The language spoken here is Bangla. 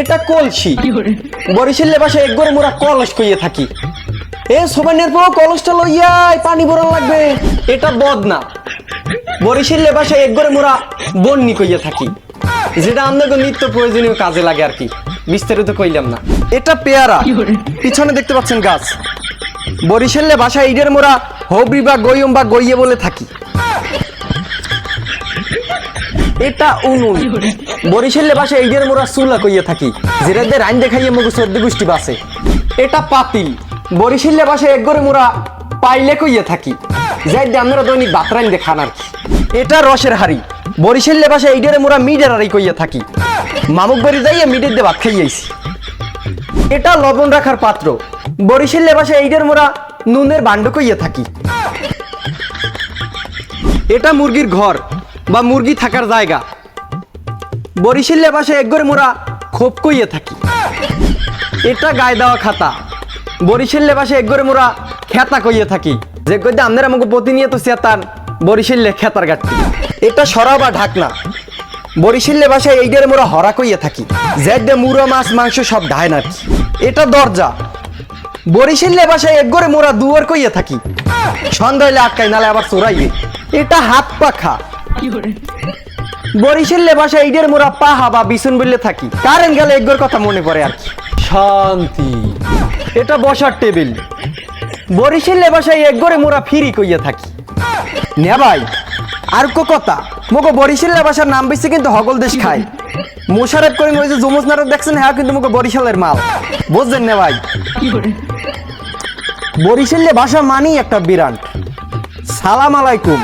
এটা কলসি। বরিশালের ভাষায় এক গরে মোরা কলস কইয়ে থাকি। এ সোবানের পর কলসটা লইয়াই পানি ভরন লাগবে এটা বদনা বরিশালের ভাষায় এক গরে মোরা বন্নি কইয়ে থাকি যেটা আমাদের নিত্য প্রয়োজনীয় কাজে লাগে আর কি। বিস্তারিত কইলাম না। এটা পেয়ারা। পিছনে দেখতে পাচ্ছেন গাছ। বরিশালে ভাষায় ইডের মোরা হবি বা গইয়ম বা গইয়ে বলে থাকি। এটা উনুন। বরিশালে ভাষায় ইডের মোরা চুলা কইয়ে থাকি যেটাদের আইন দেখাইয়ে মগু সর্দি গোষ্ঠী বাসে। এটা পাতিল। বরিশালে ভাষায় এক করে মোরা পাইলে কইয়ে থাকি, যাই দিয়ে আমরা দৈনিক বাতরাইন দেখান আর এটা রসের হাড়ি। বরিশালে ভাষায় ইডের মোরা মিডের হাড়ি কইয়ে থাকি। মামুক বাড়ি যাইয়ে মিডের দিয়ে ভাত খাইয়াইছি এটা লবণ রাখার পাত্র। বরিশালে ভাষায় এইটার মোরা নুনের বান্ড কইয়া থাকি। এটা মুরগির ঘর। বা মুরগি থাকার জায়গা। বরিশালে ভাষায় এক করে মোরা খোপ কইয়া থাকি। এটা গায়ে দেওয়া খাতা। বরিশালে ভাষায় এক করে মোরা খেতা কইয়া থাকি। যে কইতে আপনারা আমাকে প্রতিনিয়ত চেতান, বরিশালে খেতার গাঠটি এটা সরা বা ঢাকনা। বরিশালে ভাষায় এইটার মোরা হরা কইয়া থাকি। জেড মুরো মাছ, মাংস সব ঢায় না এটা দরজা। বরিশালে ভাষায় এক গড়ে মোরা দুয়ার কইয়া থাকি। সন্ধ্যা হইলে আটকাই নালে আবার চোরাইবে এটা হাত পাখা। বরিশালে ভাষায় এইটার মোরা পাহা বা বিছুন বললে থাকি। কারেন্ট গেলে একগর কথা মনে পড়ে আর কি। শান্তি। এটা বসার টেবিল। বরিশালে ভাষায় এক গড়ে মোরা ফিরি কইয়া থাকি। নে ভাই আর কো কথা। মোকে বরিশালের ভাষার নাম বেশি কিন্তু হগল দেশ খায়। মোশারফ করিম ওই যে যমুজ নাটক দেখছেন হ্যাঁ কিন্তু মোকে বরিশালের মাল। বুঝছেন না ভাই? বরিশালে ভাষা মানেই একটা বিরাট। সালাম আলাইকুম।